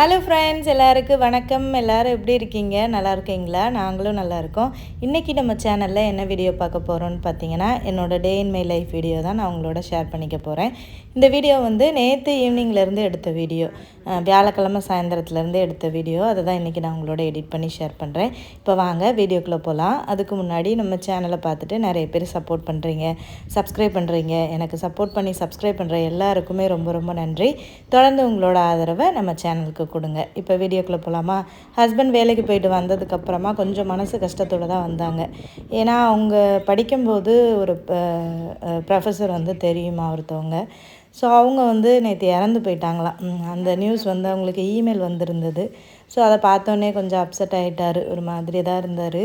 Hello friends எல்லாருக்கும் வணக்கம். எல்லாரும் எப்படி இருக்கீங்க? நல்லா இருக்கீங்களா? நாங்களும் நல்லா இருக்கோம். இன்றைக்கி நம்ம சேனலில் என்ன வீடியோ பார்க்க போகிறோம்னு பார்த்தீங்கன்னா என்னோட day in my life video தான் நான் உங்களோட ஷேர் பண்ணிக்க போகிறேன் இந்த வீடியோ வந்து நேற்று ஈவினிங்லேருந்து எடுத்த வீடியோ வியாழக்கிழமை சாயந்தரத்துலேருந்து எடுத்த வீடியோ அதை தான் இன்றைக்கி நான் உங்களோட எடிட் பண்ணி ஷேர் பண்ணுறேன் இப்போ வாங்க வீடியோக்குள்ளே போகலாம் அதுக்கு முன்னாடி நம்ம சேனலை பார்த்துட்டு நிறைய பேர் சப்போர்ட் பண்ணுறீங்க சப்ஸ்கிரைப் பண்ணுறீங்க எனக்கு சப்போர்ட் பண்ணி சப்ஸ்கிரைப் பண்ணுற எல்லாருக்குமே ரொம்ப ரொம்ப நன்றி. தொடர்ந்து உங்களோட ஆதரவை நம்ம சேனலுக்கு கொடுங்க. இப்போ வீடியோக்குள்ளே போகலாமா ஹஸ்பண்ட் வேலைக்கு போயிட்டு வந்ததுக்கப்புறமா கொஞ்சம் மனசு கஷ்டத்தோடு தான் வந்தாங்க. ஏன்னா அவங்க படிக்கும்போது ஒரு ப்ரொஃபஸர் வந்து தெரியுமா ஒருத்தவங்க. ஸோ அவங்க வந்து நேற்று இறந்து போயிட்டாங்களாம். அந்த நியூஸ் வந்து அவங்களுக்கு இமெயில் வந்திருந்தது. ஸோ அதை பார்த்தோன்னே கொஞ்சம் அப்செட் ஆகிட்டார் ஒரு மாதிரி தான் இருந்தார்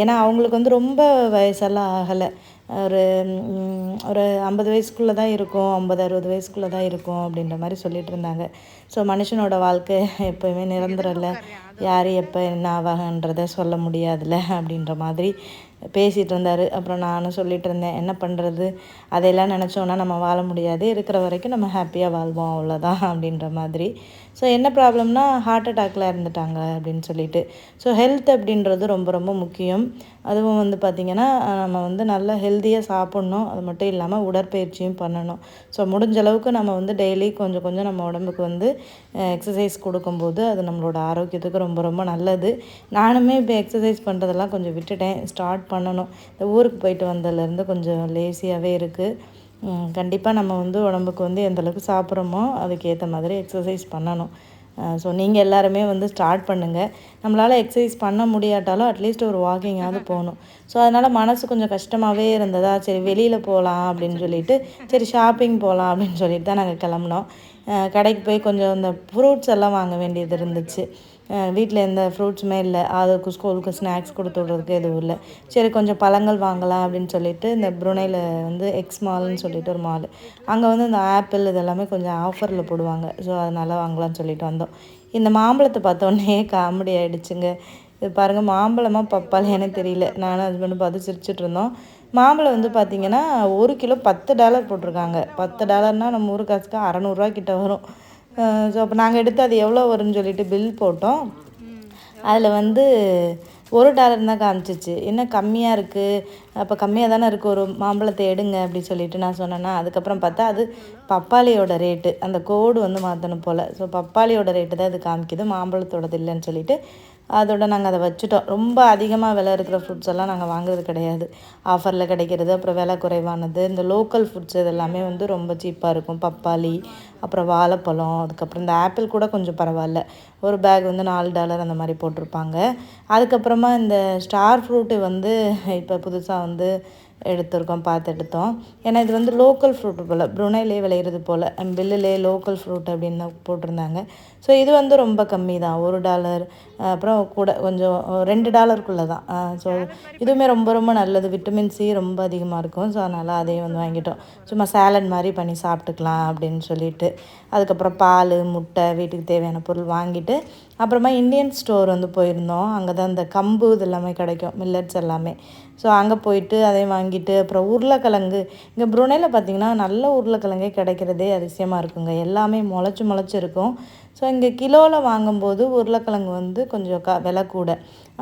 ஏன்னா அவங்களுக்கு வந்து ரொம்ப வயசெல்லாம் ஆகலை. ஒரு ஒரு ஐம்பது வயசுக்குள்ளே தான் இருக்கும் ஐம்பது அறுபது வயசுக்குள்ளே தான் இருக்கும் அப்படின்ற மாதிரி சொல்லிட்டு இருந்தாங்க. ஸோ மனுஷனோட வாழ்க்கை எப்போயுமே நிரந்தரம் இல்லை யார் எப்போ என்ன ஆவாகன்றத சொல்ல முடியாதுல்ல அப்படின்ற மாதிரி பேசிகிட்டு இருந்தார். அப்புறம் நானும் சொல்லிட்டு இருந்தேன் என்ன பண்ணுறது அதையெல்லாம் நினச்சோன்னா நம்ம வாழ முடியாது. இருக்கிற வரைக்கும் நம்ம ஹாப்பியாக வாழ்வோம் அவ்வளோதான் அப்படின்ற மாதிரி ஸோ என்ன ப்ராப்ளம்னா ஹார்ட் அட்டாக்ல இருந்துட்டாங்க அப்படின்னு சொல்லிட்டு. ஸோ ஹெல்த் அப்படின்றது ரொம்ப ரொம்ப முக்கியம். அதுவும் வந்து பார்த்திங்கன்னா நம்ம வந்து நல்லா ஹெல்த்தியாக சாப்பிட்ணும். அது மட்டும் இல்லாமல் உடற்பயிற்சியும் பண்ணணும். ஸோ முடிஞ்ச அளவுக்கு நம்ம வந்து டெய்லி கொஞ்சம் கொஞ்சம் நம்ம உடம்புக்கு வந்து எக்ஸசைஸ் கொடுக்கும்போது அது நம்மளோட ஆரோக்கியத்துக்கு ரொம்ப ரொம்ப நல்லது. நானுமே இப்போ எக்ஸசைஸ் பண்ணுறதெல்லாம் கொஞ்சம் விட்டுட்டேன். ஸ்டார்ட் பண்ணணும். இந்த ஊருக்கு போயிட்டு வந்ததுலேருந்து கொஞ்சம் லேசியாகவே இருக்குது கண்டிப்பாக நம்ம வந்து உடம்புக்கு வந்து எந்த அளவுக்கு சாப்பிட்றோமோ அதுக்கேற்ற மாதிரி எக்ஸசைஸ் பண்ணணும். ஸோ நீங்கள் எல்லாருமே வந்து ஸ்டார்ட் பண்ணுங்கள் நம்மளால் எக்ஸசைஸ் பண்ண முடியாட்டாலும் அட்லீஸ்ட் ஒரு வாக்கிங்காவது போகணும். ஸோ அதனால் மனசு கொஞ்சம் கஷ்டமாகவே இருந்ததா சரி வெளியில் போகலாம் அப்படின்னு சொல்லிட்டு சரி ஷாப்பிங் போகலாம் அப்படின்னு சொல்லிட்டு தான் நாங்கள் கிளம்புனோம். கடைக்கு போய் கொஞ்சம் இந்த ஃப்ரூட்ஸ் எல்லாம் வாங்க வேண்டியது இருந்துச்சு. வீட்டில் எந்த ஃப்ரூட்ஸுமே இல்லை. அதுக்கு ஸ்கூலுக்கு ஸ்நாக்ஸ் கொடுத்து விட்றதுக்கு எதுவும் இல்லை. சரி கொஞ்சம் பழங்கள் வாங்கலாம் அப்படின்னு சொல்லிட்டு இந்த புருனையில் வந்து எக்ஸ் மால்னு சொல்லிட்டு ஒரு மால் அங்கே வந்து இந்த ஆப்பிள் இதெல்லாமே கொஞ்சம் ஆஃபரில் போடுவாங்க. ஸோ அதனால் வாங்கலாம்னு சொல்லிட்டு வந்தோம். இந்த மாம்பழத்தை பார்த்தோன்னே காமெடி ஆகிடுச்சுங்க இது பாருங்கள் மாம்பழமாக பப்பாளியானே தெரியல. நானும் ஹஸ்பண்டும் பார்த்து சிரிச்சுட்டு இருந்தோம். மாம்பழம் வந்து பார்த்திங்கன்னா ஒரு கிலோ பத்து டாலர் போட்டிருக்காங்க. பத்து டாலர்னால் நம்ம ஊர் காசுக்கு அறநூறுவா கிட்ட வரும். ஸோ அப்போ நாங்கள் எடுத்து அது எவ்வளோ வரும்னு சொல்லிட்டு பில் போட்டோம். அதில் வந்து ஒரு டாலர் தான் காமிச்சிச்சு. என்ன கம்மியாக இருக்குது அப்போ கம்மியாக தானே இருக்குது ஒரு மாம்பழத்தை எடுங்க அப்படி சொல்லிட்டு நான் சொன்னேன்னா அதுக்கப்புறம் பார்த்தா அது பப்பாளியோட ரேட்டு அந்த கோடு வந்து மாற்றணும் போல். ஸோ பப்பாளியோட ரேட்டு தான் இது காமிக்குது. மாம்பழத்தோடது இல்லைன்னு சொல்லிட்டு அதோட நாங்கள் அதை வச்சுட்டோம். ரொம்ப அதிகமாக விலை இருக்கிற ஃப்ரூட்ஸ் எல்லாம் நாங்கள் வாங்குறது கிடையாது. ஆஃபரில் கிடைக்கிறது அப்புறம் விலை குறைவானது. இந்த லோக்கல் ஃப்ரூட்ஸ் இதெல்லாமே வந்து ரொம்ப சீப்பாக இருக்கும். பப்பாளி அப்புறம் வாழைப்பழம் அதுக்கப்புறம் இந்த ஆப்பிள் கூட கொஞ்சம் பரவாயில்ல. ஒரு பேக் வந்து நாலு டாலர் அந்த மாதிரி போட்டிருப்பாங்க. அதுக்கப்புறமா இந்த ஸ்டார் ஃப்ரூட்டு வந்து இப்போ புதுசாக வந்து எடுத்திருக்கோம் பார்த்து எடுத்தோம். ஏன்னா இது வந்து லோக்கல் ஃப்ரூட் போல் ப்ருனைலே விளையிறது போல் பில்லுலே லோக்கல் ஃப்ரூட் அப்படின்னு போட்டிருந்தாங்க. ஸோ இது வந்து ரொம்ப கம்மி தான். ஒரு டாலர் அப்புறம் கூட கொஞ்சம் ரெண்டு டாலருக்குள்ளே தான் ஸோ இதுவுமே ரொம்ப ரொம்ப நல்லது. விட்டமின் சி ரொம்ப அதிகமாக இருக்கும். ஸோ அதனால் அதையும் வந்து வாங்கிட்டோம். சும்மா சேலட் மாதிரி பண்ணி சாப்பிட்டுக்கலாம் அப்படின்னு சொல்லிட்டு அதுக்கப்புறம் பால் முட்டை வீட்டுக்கு தேவையான பொருள் வாங்கிட்டு அப்புறமா இந்தியன் ஸ்டோர் வந்து போயிருந்தோம். அங்கே தான் இந்த கம்பு இது எல்லாமே கிடைக்கும் மில்லட்ஸ் எல்லாமே. ஸோ அங்கே போயிட்டு அதையும் வாங்கிட்டு அப்புறம் உருளைக்கிழங்கு. இங்கே புருனையில் பார்த்திங்கன்னா நல்ல உருளைக்கிழங்கே கிடைக்கிறதே அதிசயமாக இருக்குங்க. எல்லாமே முளைச்சி முளைச்சி இருக்கும். ஸோ இங்கே கிலோவில் வாங்கும்போது உருளைக்கிழங்கு வந்து கொஞ்சம் க விலை கூட.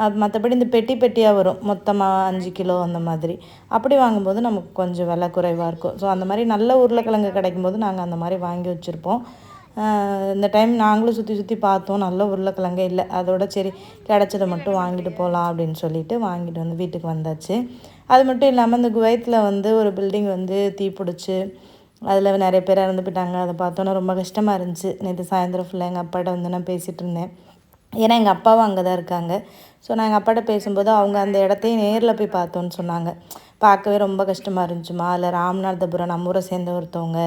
அது மற்றபடி இந்த பெட்டி பெட்டியாக வரும். மொத்தமாக அஞ்சு கிலோ அந்த மாதிரி. அப்படி வாங்கும்போது நமக்கு கொஞ்சம் விலை குறைவாக இருக்கும். ஸோ அந்த மாதிரி நல்ல உருளைக்கிழங்கு கிடைக்கும்போது நாங்கள் அந்த மாதிரி வாங்கி வச்சுருப்போம். இந்த டைம் நாங்களும் சுற்றி சுற்றி பார்த்தோம். நல்ல உருளைக்கிழங்கே இல்லை. அதோட சரி கிடச்சதை மட்டும் வாங்கிட்டு போகலாம் அப்படின்னு சொல்லிட்டு வாங்கிட்டு வந்து வீட்டுக்கு வந்தாச்சு. அது மட்டும் இல்லாமல் இந்த குவைத்தில் வந்து ஒரு பில்டிங் வந்து தீ பிடிச்சி அதில் நிறைய பேர் இறந்து போயிட்டாங்க அதை பார்த்தோன்னா ரொம்ப கஷ்டமாக இருந்துச்சு. நேற்று சாயந்தரம் ஃபுல்லாக எங்கள் அப்பாட்ட வந்து நான் பேசிகிட்டு இருந்தேன். ஏன்னா எங்கள் அப்பாவும் அங்கே தான் இருக்காங்க. ஸோ நான் எங்கள் அப்பாட்ட பேசும்போது அவங்க அந்த இடத்தையும் நேரில் போய் பார்த்தோன்னு சொன்னாங்க. பார்க்கவே ரொம்ப கஷ்டமாக இருந்துச்சுமா. அதில் ராமநாதபுரம் நம்ம ஊரை சேர்ந்த ஒருத்தவங்க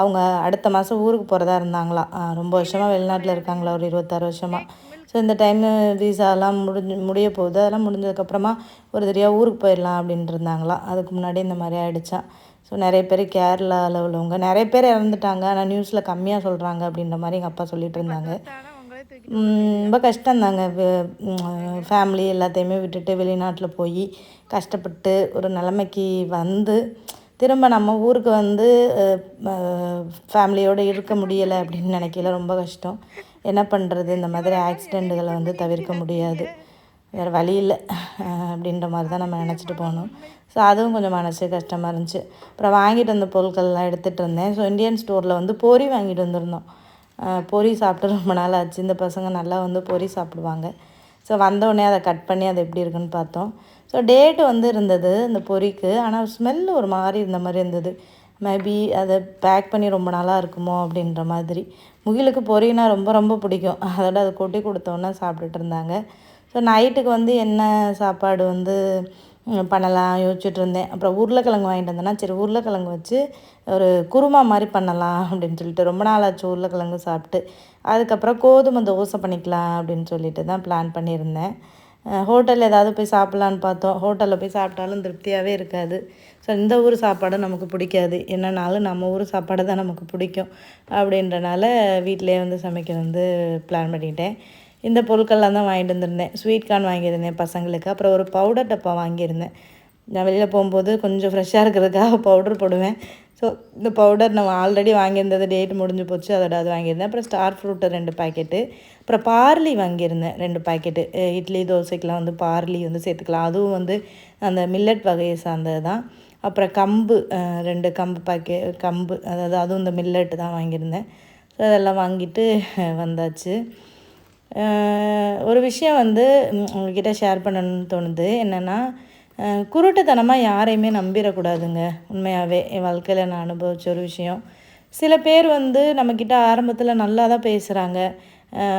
அவங்க அடுத்த மாதம் ஊருக்கு போகிறதா இருந்தாங்களாம் ரொம்ப வருஷமாக வெளிநாட்டில் இருக்காங்களா ஒரு இருபத்தாறு வருஷமாக ஸோ இந்த டைம் விசாலாம் முடிஞ்சு முடிய போகுது. அதெல்லாம் முடிஞ்சதுக்கப்புறமா ஒரு தெரியா ஊருக்கு போயிடலாம் அப்படின்ட்டு இருந்தாங்களாம் அதுக்கு முன்னாடி இந்த மாதிரி ஆகிடுச்சான் ஸோ நிறைய பேர் கேரளாவில் உள்ளவங்க நிறைய பேர் இறந்துட்டாங்க. ஆனால் நியூஸில் கம்மியாக சொல்கிறாங்க அப்படின்ற மாதிரி எங்கள் அப்பா சொல்லிட்டு இருந்தாங்க. ரொம்ப கஷ்டம்தாங்க ஃபேமிலி எல்லாத்தையுமே விட்டுட்டு வெளிநாட்டில் போய் கஷ்டப்பட்டு ஒரு நிலைமைக்கு வந்து திரும்ப நம்ம ஊருக்கு வந்து ஃபேமிலியோடு இருக்க முடியலை அப்படின்னு நினைக்கல ரொம்ப கஷ்டம். என்ன பண்ணுறது இந்த மாதிரி ஆக்சிடெண்ட்டுகளை வந்து தவிர்க்க முடியாது. வேறு வழி இல்லை அப்படின்ற மாதிரி தான் நம்ம நினச்சிட்டு போனோம் ஸோ அதுவும் கொஞ்சம் மனசு கஷ்டமாக இருந்துச்சு. அப்புறம் வாங்கிட்டு வந்த பொருட்கள்லாம் எடுத்துகிட்டு இருந்தேன். ஸோ இந்தியன் ஸ்டோரில் வந்து பொரி வாங்கிட்டு வந்திருந்தோம். பொரி சாப்பிட்டு ரொம்ப நாள் ஆச்சு. இந்த பசங்க நல்லா வந்து பொரி சாப்பிடுவாங்க. ஸோ வந்தோடனே அதை கட் பண்ணி அது எப்படி இருக்குன்னு பார்த்தோம். ஸோ டேட்டு வந்து இருந்தது இந்த பொரிக்கு. ஆனால் ஸ்மெல் ஒரு மாதிரி இருந்த மாதிரி இருந்தது. மேபி அதை பேக் பண்ணி ரொம்ப நாளாக இருக்குமோ அப்படின்ற மாதிரி. முகிலுக்கு பொரினா ரொம்ப ரொம்ப பிடிக்கும். அதோட அதை கொட்டி கொடுத்தோன்னே சாப்பிட்டுட்டு இருந்தாங்க. ஸோ நைட்டுக்கு வந்து என்ன சாப்பாடு வந்து பண்ணலாம் யோசிச்சுட்டு இருந்தேன். அப்புறம் உருளைக்கிழங்கு வாங்கிட்டு வந்தேன்னா சரி உருளைக்கிழங்கு வச்சு ஒரு குருமா மாதிரி பண்ணலாம் அப்படின்னு சொல்லிட்டு ரொம்ப நாள் ஆச்சு உருளைக்கிழங்கு சாப்பிட்டு. அதுக்கப்புறம் கோதுமை தோசை பண்ணிக்கலாம் அப்படின்னு சொல்லிட்டு தான் பிளான் பண்ணியிருந்தேன். ஹோட்டலில் ஏதாவது போய் சாப்பிட்லான்னு பார்த்தோம். ஹோட்டலில் போய் சாப்பிட்டாலும் திருப்தியாகவே இருக்காது. ஸோ இந்த ஊர் சாப்பாடு நமக்கு பிடிக்காது. என்னன்னாலும் நம்ம ஊர் சாப்பாடு தான் நமக்கு பிடிக்கும் அப்படின்றனால வீட்டிலே வந்து சமைக்க வந்து பிளான் பண்ணிட்டேன். இந்த பொருட்கள்லாம் தான் வாங்கிட்டு வந்திருந்தேன். ஸ்வீட் கார்ன் வாங்கியிருந்தேன் பசங்களுக்கு. அப்புறம் ஒரு பவுடர் டப்பா வாங்கியிருந்தேன். நான் வெளியில் போகும்போது கொஞ்சம் ஃப்ரெஷ்ஷாக இருக்கிறதுக்காக பவுடர் போடுவேன். ஸோ இந்த பவுடர் நம்ம ஆல்ரெடி வாங்கியிருந்தது டேட் முடிஞ்சு போச்சு அதோட அது வாங்கியிருந்தேன். அப்புறம் ஸ்டார் ஃப்ரூட்டு ரெண்டு பாக்கெட்டு அப்புறம் பார்லி வாங்கியிருந்தேன் ரெண்டு பாக்கெட்டு இட்லி தோசைக்கெலாம் வந்து பார்லி வந்து சேர்த்துக்கலாம். அதுவும் வந்து அந்த மில்லட் வகையை சார்ந்தது தான். அப்புறம் கம்பு ரெண்டு கம்பு பாக்கெ கம்பு அதாவது அதுவும் இந்த மில்லட்டு தான் வாங்கியிருந்தேன். ஸோ அதெல்லாம் வாங்கிட்டு வந்தாச்சு. ஒரு விஷயம் வந்து உங்ககிட்ட ஷேர் பண்ணணும்னு தோணுது. என்னென்னா குருட்டுத்தனமாக யாரையுமே நம்பிடக்கூடாதுங்க உண்மையாகவே என் வாழ்க்கையில் நான் அனுபவித்த ஒரு விஷயம். சில பேர் வந்து நம்மக்கிட்ட ஆரம்பத்தில் நல்லா தான் பேசுகிறாங்க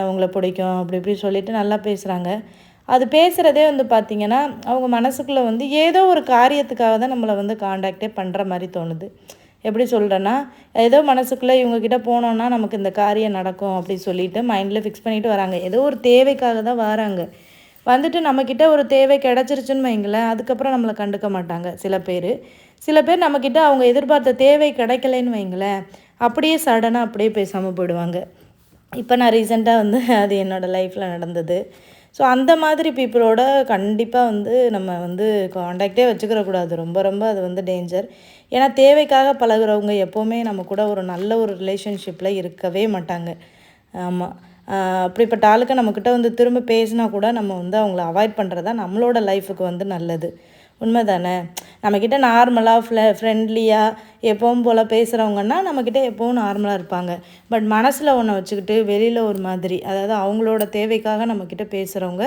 உங்களை பிடிக்கும் அப்படி இப்படி சொல்லிவிட்டு நல்லா பேசுகிறாங்க அது பேசுகிறதே வந்து பார்த்திங்கன்னா அவங்க மனசுக்குள்ளே வந்து ஏதோ ஒரு காரியத்துக்காக தான் நம்மளை வந்து காண்டாக்டே பண்ணுற மாதிரி தோணுது. எப்படி சொல்கிறேன்னா ஏதோ மனசுக்குள்ளே இவங்கக்கிட்ட போனோன்னா நமக்கு இந்த காரியம் நடக்கும் அப்படின்னு சொல்லிட்டு மைண்டில் ஃபிக்ஸ் பண்ணிட்டு வராங்க. ஏதோ ஒரு தேவைக்காக தான் வராங்க. வந்துட்டு நம்மக்கிட்ட ஒரு தேவை கிடச்சிருச்சுன்னு வைங்களேன் அதுக்கப்புறம் நம்மளை கண்டுக்க மாட்டாங்க சில பேர். சில பேர் நம்மக்கிட்ட அவங்க எதிர்பார்த்த தேவை கிடைக்கலன்னு வைங்களேன் அப்படியே சடனாக அப்படியே பேசாமல் போயிடுவாங்க. இப்போ நான் ரீசெண்டாக வந்து அது என்னோடய லைஃப்பில் நடந்தது. ஸோ அந்த மாதிரி பீப்புளோட கண்டிப்பாக வந்து நம்ம வந்து காண்டாக்டே வச்சுக்கிறக்கூடாது ரொம்ப ரொம்ப அது வந்து டேஞ்சர் ஏன்னா தேவைக்காக பழகுறவங்க எப்போவுமே நம்ம கூட ஒரு நல்ல ஒரு ரிலேஷன்ஷிப்பில் இருக்கவே மாட்டாங்க. ஆமாம் அப்படிப்பட்ட ஆளுக்கு நம்மக்கிட்ட வந்து திரும்ப பேசினா கூட நம்ம வந்து அவங்கள அவாய்ட் பண்ணுறது தான் நம்மளோட லைஃபுக்கு வந்து நல்லது. உண்மை தானே நம்மக்கிட்ட நார்மலாக ஃப்ள ஃப்ரெண்ட்லியாக எப்பவும் போல் பேசுகிறவங்கன்னா நம்மக்கிட்ட எப்போவும் நார்மலாக இருப்பாங்க. பட் மனசில் ஒன்றை வச்சுக்கிட்டு வெளியில் ஒரு மாதிரி அதாவது அவங்களோட தேவைக்காக நம்மக்கிட்ட பேசுகிறவங்க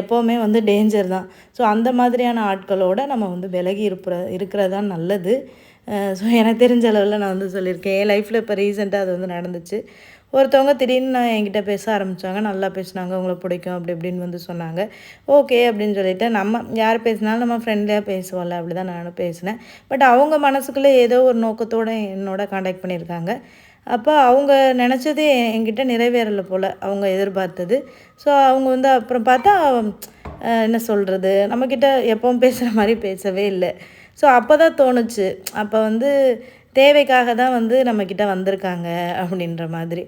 எப்போவுமே வந்து டேஞ்சர் தான். ஸோ அந்த மாதிரியான ஆட்களோட நம்ம வந்து விலகி இருப்புற இருக்கிறதான் நல்லது. ஸோ எனக்கு தெரிஞ்ச அளவில் நான் வந்து சொல்லியிருக்கேன். என் லைஃப்பில் இப்போ ரீசெண்டாக அது வந்து நடந்துச்சு. ஒருத்தவங்க திடீர்னு நான் என்கிட்ட பேச ஆரம்பித்தாங்க நல்லா பேசினாங்க. உங்களை பிடிக்கும். அப்படி இப்படின்னு வந்து சொன்னாங்க. ஓகே அப்படின்னு சொல்லிட்டு நம்ம யார் பேசினாலும் நம்ம ஃப்ரெண்ட்லியாக பேசுவோம்ல. அப்படி தான் நானும் பேசினேன். பட் அவங்க மனசுக்குள்ளே ஏதோ ஒரு நோக்கத்தோடு என்னோட காண்டாக்ட் பண்ணியிருக்காங்க. அப்போ அவங்க நினச்சது என்கிட்ட நிறைவேறலை போல். அவங்க எதிர்பார்த்தது. ஸோ அவங்க வந்து அப்புறம் பார்த்தா என்ன சொல்கிறது நம்மக்கிட்ட எப்பவும் பேசுகிற மாதிரி பேசவே இல்லை. ஸோ அப்போ தான் தோணுச்சு. அப்போ வந்து தேவைக்காக தான் வந்து நம்மக்கிட்ட வந்திருக்காங்க அப்படின்ற மாதிரி.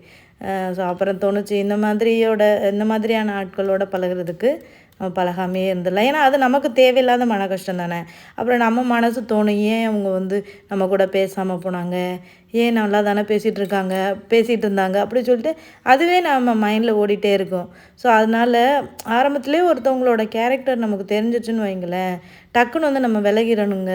ஸோ அப்புறம் தோணுச்சு இந்த மாதிரியோட இந்த மாதிரியான ஆட்களோட பழகிறதுக்கு நம்ம பழகாமே இருந்துடலாம். ஏன்னா அது நமக்கு தேவையில்லாத மன கஷ்டம் தானே. அப்புறம் நம்ம மனசு தோணும் ஏன் அவங்க வந்து நம்ம கூட பேசாமல் போனாங்க? ஏன் நல்லா தானே பேசிகிட்டு இருக்காங்க பேசிகிட்டு இருந்தாங்க அப்படி சொல்லிட்டு அதுவே நம்ம மைண்டில் ஓடிட்டே இருக்கும். ஸோ அதனால் ஆரம்பத்துலேயே ஒருத்தவங்களோட கேரக்டர் நமக்கு தெரிஞ்சிச்சுன்னு வைங்களேன். டக்குன்னு வந்து நம்ம விலகிடணுங்க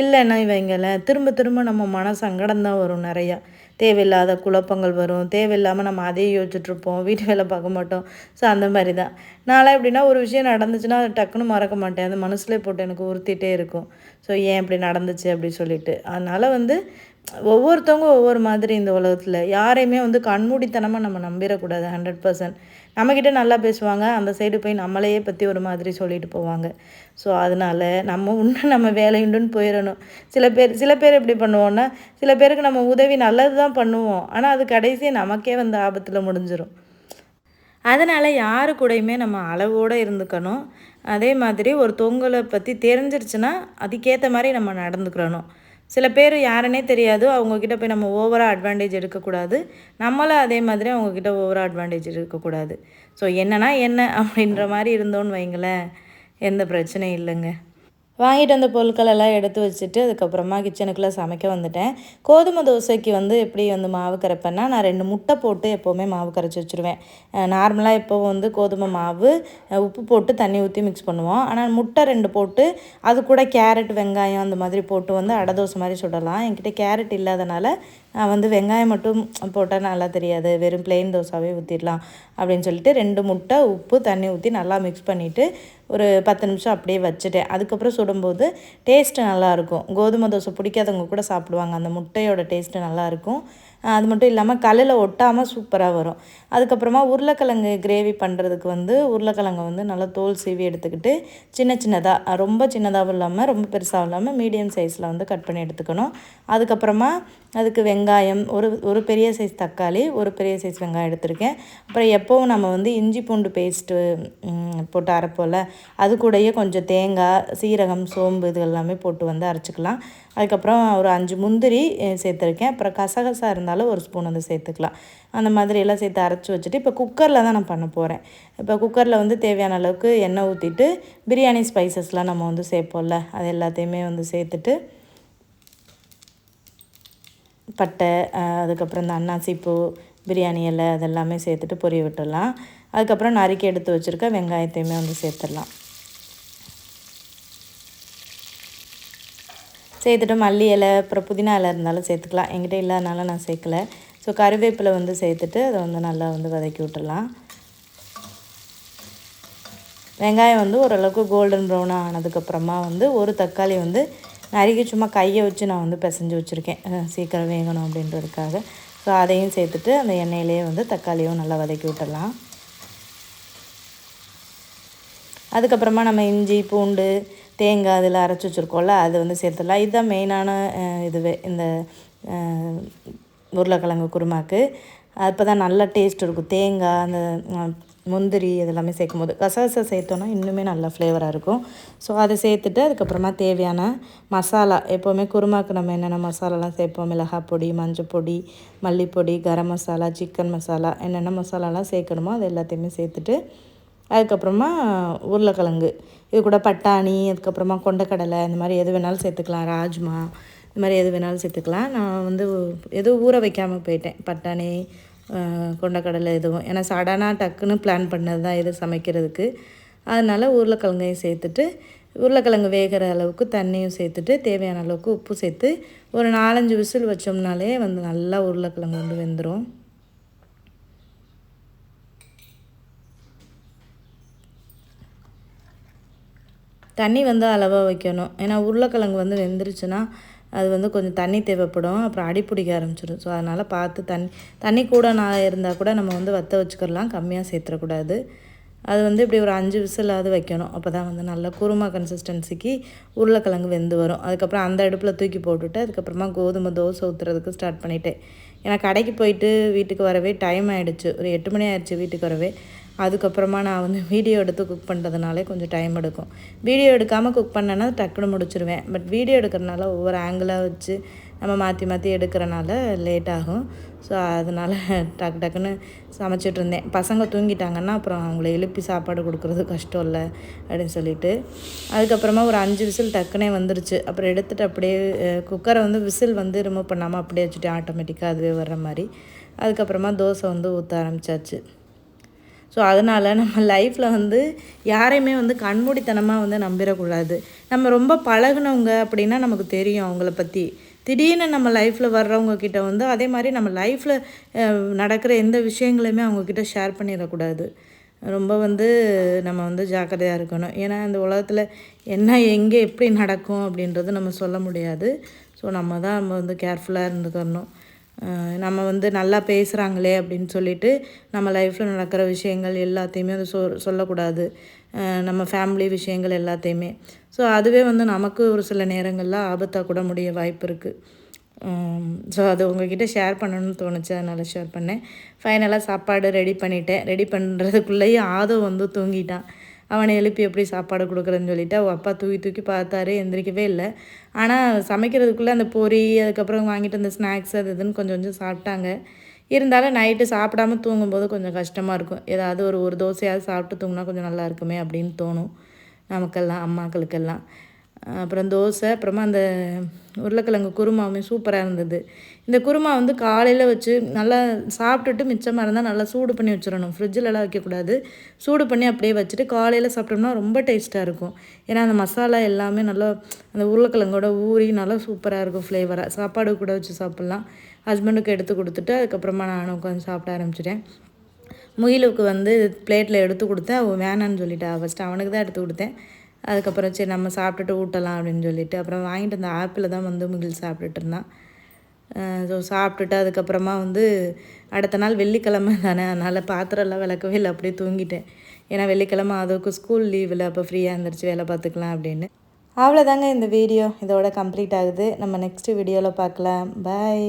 இல்லைன்னா வைங்களேன் திரும்ப திரும்ப நம்ம மன சங்கடம் தான் வரும் நிறையா. தேவையில்லாத குழப்பங்கள் வரும். தேவையில்லாமல் நம்ம அதே யோசிச்சுட்ருப்போம். வீட்டு வேலை பார்க்க மாட்டோம். ஸோ அந்த மாதிரி தான். நான்லாம் எப்படின்னா ஒரு விஷயம் நடந்துச்சுன்னா அதை டக்குன்னு மறக்க மாட்டேன். அந்த மனசுலேயே போட்டு எனக்கு உறுத்திட்டே இருக்கும். ஸோ ஏன் இப்படி நடந்துச்சு அப்படி சொல்லிட்டு. அதனால் வந்து ஒவ்வொருத்தவங்க ஒவ்வொரு மாதிரி இந்த உலகத்தில். யாரையுமே வந்து கண்மூடித்தனமாக நம்ம நம்பிடக்கூடாது ஹண்ட்ரட் பர்சன்ட் நம்மக்கிட்ட நல்லா பேசுவாங்க அந்த சைடு போய் நம்மளையே பற்றி ஒரு மாதிரி சொல்லிட்டு போவாங்க. ஸோ அதனால் நம்ம இன்னும் நம்ம வேலையுண்டுன்னு போயிடணும் சில பேர் சில பேர் எப்படி பண்ணுவோன்னா சில பேருக்கு நம்ம உதவி நல்லது தான் பண்ணுவோம். ஆனால் அது கடைசியாக நமக்கே வந்து ஆபத்தில் முடிஞ்சிடும் அதனால் யாரு கூடயுமே நம்ம அளவோடு இருந்துக்கணும். அதே மாதிரி ஒரு தொங்கலை பற்றி தெரிஞ்சிருச்சுன்னா அதுக்கேற்ற மாதிரி நம்ம நடந்துக்கிறணும் சில பேர் யாருன்னே தெரியாது. அவங்கக்கிட்ட போய் நம்ம ஓவராக அட்வான்டேஜ் எடுக்கக்கூடாது. நம்மளும் அதே மாதிரி அவங்கக்கிட்ட ஓவராக அட்வான்டேஜ் எடுக்கக்கூடாது. ஸோ என்னன்னா என்ன அப்படின்ற மாதிரி இருந்தோன்னு வைங்களேன். எந்த பிரச்சனையும் இல்லைங்க. வாங்கிட்டு வந்த பொருட்கள் எல்லாம் எடுத்து வச்சுட்டு அதுக்கப்புறமா கிச்சனுக்குள்ளே சமைக்க வந்துட்டேன். கோதுமை தோசைக்கு வந்து எப்படி வந்து மாவு கரைப்பேன்னா நான் ரெண்டு முட்டை போட்டு எப்போவுமே மாவு கரைச்சி வச்சுருவேன். நார்மலாக எப்போவும் வந்து கோதுமை மாவு உப்பு போட்டு தண்ணி ஊற்றி மிக்ஸ் பண்ணுவோம். ஆனால் முட்டை ரெண்டு போட்டு அது கூட கேரட் வெங்காயம் அந்த மாதிரி போட்டு வந்து அடை தோசை மாதிரி சுடலாம். என்கிட்ட கேரட் இல்லாதனால நான் வந்து வெங்காயம் மட்டும் போட்டால் நல்லா தெரியாது வெறும் பிளெயின் தோசாவே ஊற்றிடலாம் அப்படின்னு சொல்லிட்டு ரெண்டு முட்டை உப்பு தண்ணி ஊற்றி நல்லா மிக்ஸ் பண்ணிவிட்டு ஒரு பத்து நிமிஷம் அப்படியே வச்சுட்டேன். அதுக்கப்புறம் சுடும்போது டேஸ்ட்டு நல்லாயிருக்கும் கோதுமை தோசை பிடிக்காதவங்க கூட சாப்பிடுவாங்க. அந்த முட்டையோட டேஸ்ட்டு நல்லாயிருக்கும் அது மட்டும் இல்லாமல் கல்லில் ஒட்டாமல் சூப்பராக வரும். அதுக்கப்புறமா உருளைக்கிழங்கு கிரேவி பண்ணுறதுக்கு வந்து உருளைக்கிழங்கை வந்து நல்லா தோல் சீவி எடுத்துக்கிட்டு சின்ன சின்னதாக ரொம்ப சின்னதாகவும் இல்லாமல் ரொம்ப பெருசாகவும் இல்லாமல் மீடியம் சைஸில் வந்து கட் பண்ணி எடுத்துக்கணும். அதுக்கப்புறமா அதுக்கு வெங்காயம் ஒரு ஒரு பெரிய சைஸ் தக்காளி ஒரு பெரிய சைஸ் வெங்காயம் எடுத்திருக்கேன். அப்புறம் எப்போவும் நம்ம வந்து இஞ்சி பூண்டு பேஸ்ட்டு போட்டு அரைப்போல் அது கூடயே கொஞ்சம் தேங்காய் சீரகம் சோம்பு இது எல்லாமே போட்டு வந்து அரைச்சிக்கலாம். அதுக்கப்புறம் ஒரு அஞ்சு முந்திரி சேர்த்துருக்கேன். அப்புறம் கசகசா இருந்தாலும் ஒரு ஸ்பூன் வந்து சேர்த்துக்கலாம். அந்த மாதிரி எல்லாம் சேர்த்து அரைச்சி வச்சுட்டு இப்போ குக்கரில் தான் நான் பண்ண போகிறேன் இப்போ குக்கரில் வந்து தேவையான அளவுக்கு எண்ணெய் ஊற்றிட்டு பிரியாணி ஸ்பைசஸ்லாம் நம்ம வந்து சேர்ப்போம்ல அது எல்லாத்தையுமே வந்து சேர்த்துட்டு பட்டை அதுக்கப்புறம் இந்த அன்னாசிப்பூ பிரியாணி இலை அதெல்லாமே சேர்த்துட்டு பொரிய விட்டுடலாம். அதுக்கப்புறம் நறுக்கி எடுத்து வச்சுருக்க வெங்காயத்தையுமே வந்து சேர்த்துடலாம். சேர்த்துட்டு மல்லி இலை அப்புறம் புதினா இலை இருந்தாலும் சேர்த்துக்கலாம். என்கிட்ட இல்லாதனால நான் சேர்க்கல. ஸோ கருவேப்பிலை வந்து சேர்த்துட்டு அதை வந்து நல்லா வந்து வதக்கி விட்டுடலாம். வெங்காயம் வந்து ஓரளவுக்கு கோல்டன் ப்ரௌனாக ஆனதுக்கப்புறமா வந்து ஒரு தக்காளி வந்து நறுக்கி சும்மா கையை வச்சு நான் வந்து பிசைஞ்சு வச்சுருக்கேன். சீக்கிரம் வேகணும் அப்படின்றதுக்காக. ஸோ அதையும் சேர்த்துட்டு அந்த எண்ணெயிலேயே வந்து தக்காளியும் நல்லா வதக்கி விட்டுடலாம். அதுக்கப்புறமா நம்ம இஞ்சி பூண்டு தேங்காய் அதில் அரைச்சி வச்சுருக்கோம்ல அது வந்து சேர்த்துடலாம். இதுதான் மெயினான இதுவே இந்த உருளைக்கிழங்கு குருமாக்கு. அப்போ தான் நல்ல டேஸ்ட் இருக்கும். தேங்காய் அந்த முந்திரி இதெல்லாமே சேர்க்கும் போது கசகசை சேர்த்தோன்னா இன்னுமே நல்லா ஃப்ளேவராக இருக்கும். ஸோ அதை சேர்த்துட்டு அதுக்கப்புறமா தேவையான மசாலா எப்போவுமே குருமாக்கு நம்ம என்னென்ன மசாலாலாம் சேர்ப்போம்? மிளகாய் பொடி மஞ்சள் பொடி மல்லிப்பொடி கரம் மசாலா சிக்கன் மசாலா என்னென்ன மசாலாலாம் சேர்க்கணுமோ அது எல்லாத்தையுமே சேர்த்துட்டு அதுக்கப்புறமா உருளைக்கிழங்கு இது கூட பட்டாணி அதுக்கப்புறமா கொண்டக்கடலை இந்த மாதிரி எது வேணாலும் சேர்த்துக்கலாம் ராஜ்மா இந்த மாதிரி எது வேணாலும் சேர்த்துக்கலாம். நான் வந்து எதுவும் ஊற வைக்காமல் போயிட்டேன். பட்டாணி கொண்டக்கடலை எதுவும். ஏன்னா சடனாக டக்குன்னு பிளான் பண்ணது தான் இது சமைக்கிறதுக்கு. அதனால் உருளைக்கிழங்கையும் சேர்த்துட்டு உருளைக்கிழங்கு வேகிற அளவுக்கு தண்ணியும் சேர்த்துட்டு தேவையான அளவுக்கு உப்பு சேர்த்து ஒரு நாலஞ்சு விசில் வச்சோம்னாலே வந்து நல்லா உருளைக்கிழங்கு வந்து வெந்துடும் தண்ணி வந்து அளவாக வைக்கணும். ஏன்னா உருளைக்கிழங்கு வந்து வெந்துருச்சுன்னா அது வந்து கொஞ்சம் தண்ணி தேவைப்படும். அப்புறம் அடி பிடிக்க ஆரம்பிச்சிடும் ஸோ அதனால் பார்த்து தண்ணி தண்ணி கூட நான் இருந்தால் கூட நம்ம வந்து வற்ற வச்சுக்கிறலாம் கம்மியாக சேர்த்துடக்கூடாது அது வந்து இப்படி ஒரு அஞ்சு விசிலாவது வைக்கணும். அப்போ தான் வந்து நல்லா குருமா கன்சிஸ்டன்சிக்கு உருளைக்கிழங்கு வெந்து வரும். அதுக்கப்புறம் அந்த அடுப்பில் தூக்கி போட்டுவிட்டு அதுக்கப்புறமா கோதுமை தோசை ஊற்றுறதுக்கு ஸ்டார்ட் பண்ணிட்டேன். ஏன்னா கடைக்கு போயிட்டு வீட்டுக்கு வரவே டைம் ஆகிடுச்சு ஒரு எட்டு மணி ஆயிடுச்சு வீட்டுக்கு வரவே. அதுக்கப்புறமா நான் வந்து வீடியோ எடுத்து குக் பண்ணுறதுனாலே கொஞ்சம் டைம் எடுக்கும். வீடியோ எடுக்காமல் குக் பண்ணேன்னா டக்குன்னு முடிச்சிருவேன். பட் வீடியோ எடுக்கிறனால ஒவ்வொரு ஆங்கிளாக வச்சு நம்ம மாற்றி மாற்றி எடுக்கிறனால லேட் ஆகும். ஸோ அதனால் டக்கு டக்குன்னு சமைச்சிட்டு இருந்தேன். பசங்க தூங்கிட்டாங்கன்னா அப்புறம் அவங்கள எழுப்பி சாப்பாடு கொடுக்குறது கஷ்டம் இல்லை அப்படின்னு சொல்லிட்டு. அதுக்கப்புறமா ஒரு அஞ்சு விசில் டக்குனே வந்துருச்சு. அப்புறம் எடுத்துகிட்டு அப்படியே குக்கரை வந்து விசில் வந்து ரிமூவ் பண்ணாமல் அப்படியே வச்சுட்டு ஆட்டோமேட்டிக்காக அதுவே வர்ற மாதிரி. அதுக்கப்புறமா தோசை வந்து ஊற்ற ஆரம்பித்தாச்சு ஸோ அதனால் நம்ம லைஃப்பில் வந்து யாரையுமே வந்து கண்மூடித்தனமாக வந்து நம்பிடக்கூடாது நம்ம ரொம்ப பழகினவங்க அப்படின்னா நமக்கு தெரியும் அவங்கள பற்றி திடீர்னு நம்ம லைஃப்பில் வர்றவங்க கிட்ட வந்து அதே மாதிரி நம்ம லைஃப்பில் நடக்கிற எந்த விஷயங்களையுமே அவங்கக்கிட்ட ஷேர் பண்ணிடக்கூடாது. ரொம்ப வந்து நம்ம வந்து ஜாக்கிரதையாக இருக்கணும். ஏன்னா இந்த உலகத்தில் என்ன எங்கே எப்படி நடக்கும் அப்படின்றது நம்ம சொல்ல முடியாது. ஸோ நம்ம தான் நம்ம வந்து கேர்ஃபுல்லாக இருந்துக்கணும். நம்ம வந்து நல்லா பேசுகிறாங்களே அப்படின்னு சொல்லிட்டு நம்ம லைஃப்பில் நடக்கிற விஷயங்கள் எல்லாத்தையுமே அது சொ சொல்லக்கூடாது. நம்ம ஃபேமிலி விஷயங்கள் எல்லாத்தையுமே. ஸோ அதுவே வந்து நமக்கு ஒரு சில நேரங்களில் ஆபத்தாக கூட முடிய வாய்ப்பு இருக்குது ஸோ அது உங்ககிட்ட ஷேர் பண்ணணும்னு தோணுச்சு. அதனால் ஷேர் பண்ணேன். ஃபைனலாக சாப்பாடு ரெடி பண்ணிட்டேன். ரெடி பண்ணுறதுக்குள்ளேயே ஆதோ வந்து தூங்கிட்டான். அவனை எழுப்பி எப்படி சாப்பாடு கொடுக்குறேன்னு சொல்லிவிட்டு அவள் அப்பா தூக்கி தூக்கி பார்த்தாரு எந்திரிக்கவே இல்லை. ஆனால் சமைக்கிறதுக்குள்ளே அந்த பொரி அதுக்கப்புறம் வாங்கிட்டு அந்த ஸ்நாக்ஸ் அது இதுன்னு கொஞ்சம் கொஞ்சம் சாப்பிட்டாங்க. இருந்தாலும் நைட்டு சாப்பிடாம தூங்கும்போது கொஞ்சம் கஷ்டமாக இருக்கும். ஏதாவது ஒரு ஒரு தோசையாவது சாப்பிட்டு தூங்கினா கொஞ்சம் நல்லா இருக்குமே அப்படின்னு தோணும். நமக்கெல்லாம் அம்மாக்களுக்கெல்லாம். அப்புறம் தோசை அப்புறமா அந்த உருளைக்கிழங்கு குருமாவுமே சூப்பராக இருந்தது. இந்த குருமா வந்து காலையில் வச்சு நல்லா சாப்பிட்டுட்டு மிச்சமாக இருந்தால் நல்லா சூடு பண்ணி வச்சிடணும். ஃப்ரிட்ஜிலலாம் வைக்கக்கூடாது. சூடு பண்ணி அப்படியே வச்சுட்டு காலையில் சாப்பிட்டோம்னா ரொம்ப டேஸ்ட்டாக இருக்கும். ஏன்னா அந்த மசாலா எல்லாமே நல்லா அந்த உருளைக்கிழங்கோட ஊறி நல்லா சூப்பராக இருக்கும் ஃப்ளேவராக சாப்பாடு கூட வச்சு சாப்பிட்லாம். ஹஸ்பண்டுக்கு எடுத்து கொடுத்துட்டு அதுக்கப்புறமா நானும் உட்காந்து சாப்பிட ஆரம்பிச்சிட்டேன். முகிலுக்கு வந்து பிளேட்டில் எடுத்து கொடுத்தேன். அவன் வேணான்னு சொல்லிட்டா. ஃபஸ்ட்டு அவனுக்கு தான் எடுத்து கொடுத்தேன். அதுக்கப்புறம் சரி நம்ம சாப்பிட்டுட்டு ஊட்டலாம் அப்படின்னு சொல்லிட்டு அப்புறம் வாங்கிட்டு அந்த ஆப்பிள் தான் வந்து முகில் சாப்பிட்டுட்டு இருந்தான். ஸோ சாப்பிட்டுட்டு அதுக்கப்புறமா வந்து அடுத்த நாள் வெள்ளிக்கிழமை தானே அதனால் பாத்திரம்லாம் விளக்கவே இல்லை அப்படியே தூங்கிட்டேன். ஏன்னா வெள்ளிக்கிழமை அதுக்கு ஸ்கூல் லீவில் அப்போ ஃப்ரீயாக இருந்துருச்சு வேலை பார்த்துக்கலாம் அப்படின்னு. அவ்வளோதாங்க இந்த வீடியோ இதோட கம்ப்ளீட் ஆகுது. நம்ம நெக்ஸ்ட் வீடியோவில் பார்க்கலாம். பாய்